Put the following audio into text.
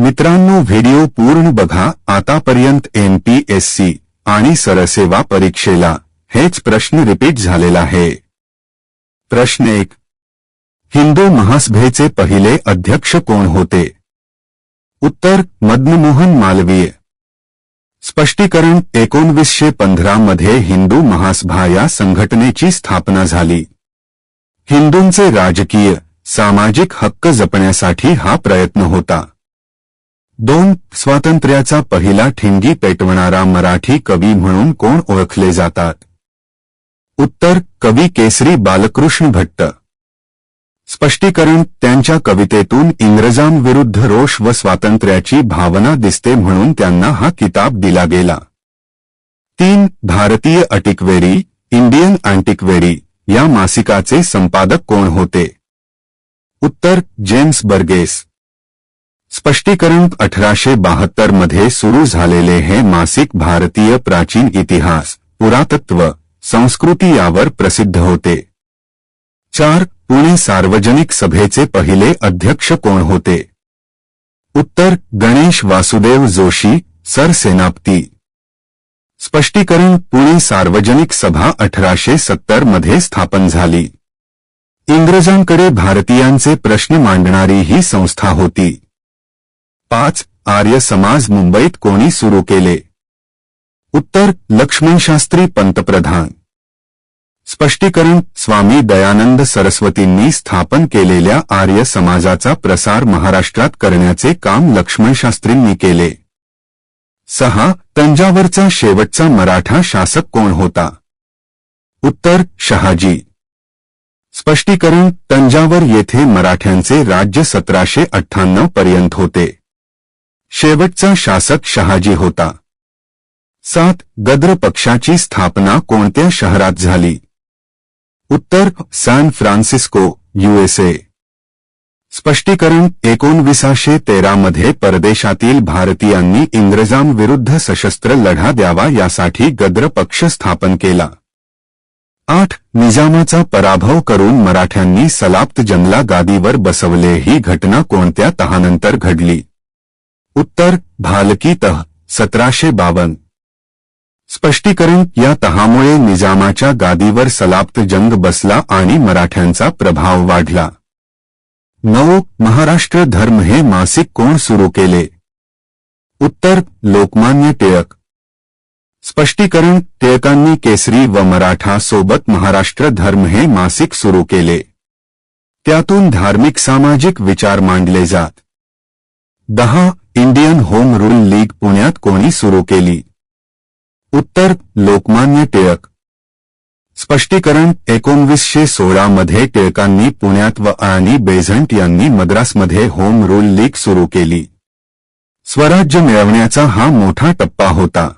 मित्रांनो व्हिडिओ पूर्ण बघा. आतापर्यंत एमपीएससी आणि सरसेवा परीक्षेला हेच प्रश्न रिपीट झालेला आहे. प्रश्न एक. हिंदू महासभेचे पहिले अध्यक्ष कोण होते? उत्तर मदनमोहन मालवीय. स्पष्टीकरण एकोणवीसशे पंधरा मध्ये हिंदू महासभा या संघटनेची स्थापना झाली. हिंदूंचे राजकीय सामाजिक हक्क जपण्यासाठी हा प्रयत्न होता. दोन स्वातंत्र्याचा पहिला ठिंगी पेटवणारा मराठी कवी म्हणून कोण ओळखले जातात? उत्तर कवी केसरी बालकृष्ण भट्ट. स्पष्टीकरण त्यांच्या कवितेतून इंग्रजांविरुद्ध रोष व स्वातंत्र्याची भावना दिसते म्हणून त्यांना हा किताब दिला गेला. तीन भारतीय अटिकवेरी इंडियन अँटिकवेरी या मासिकाचे संपादक कोण होते? उत्तर जेम्स बर्गेस. स्पष्टीकरण अठराशे बहात्तरमध्ये सुरू झालेले हे मासिक भारतीय प्राचीन इतिहास पुरातत्व संस्कृती यावर प्रसिद्ध होते. चार पुणे सार्वजनिक सभेचे पहिले अध्यक्ष कोण होते? उत्तर गणेश वासुदेव जोशी सरसेनापती स्पष्टीकरण पुणे सार्वजनिक सभा अठराशे सत्तरमध्ये स्थापन झाली. इंग्रजांकडे भारतीयांचे प्रश्न मांडणारी ही संस्था होती. पाच आर्य समाज मुंबईत कोणी सुरू केले? उत्तर लक्ष्मणशास्त्री पंतप्रधान. स्पष्टीकरण स्वामी दयानंद सरस्वतींनी स्थापन केलेल्या आर्य समाजाचा प्रसार महाराष्ट्रात करण्याचे काम लक्ष्मणशास्त्रींनी केले. सहा तंजावरचा शेवटचा मराठा शासक कोण होता? उत्तर शहाजी. स्पष्टीकरण तंजावर येथे मराठ्यांचे राज्य सतराशे अठ्ठ्याण्णव पर्यंत होते. शेवटचा शासक शहाजी होता. सात गद्र पक्षाची स्थापना कोणत्या शहरात झाली? उत्तर सॅन फ्रान्सिस्को यूएसए स्पष्टीकरण एकोणविसाशे तेरा मध्ये परदेशातील भारतीयांनी इंग्रजांविरुद्ध सशस्त्र लढा द्यावा यासाठी गद्र पक्ष स्थापन केला. आठ निजामाचा पराभव करून मराठ्यांनी सलाप्त जंगला गादीवर बसवले ही घटना कोणत्या तहानंतर घडली? उत्तर भालकी तह सतराशे बावन. स्पष्टीकरण या तहामुळे निजामाच्या गादीवर सलाप्त जंग बसला आणि मराठ्यांचा प्रभाव वाढला. नऊ महाराष्ट्र धर्म हे मासिक कोण सुरू केले? उत्तर लोकमान्य टिळक. स्पष्टीकरण टिळकांनी केसरी व मराठा सोबत महाराष्ट्र धर्म हे मासिक सुरू केले. त्यातून धार्मिक सामाजिक विचार मांडले जात. दहा इंडियन होम रूल लीग पुण्यात कोणी सुरू केली? उत्तर लोकमान्य टिळक. स्पष्टीकरण एकोणवीसशे सोळा मध्ये टिळकांनी पुण्यात व आणि बेझंट यांनी मद्रासमध्ये होम रूल लीग सुरू केली. स्वराज्य मिळवण्याचा हा मोठा टप्पा होता.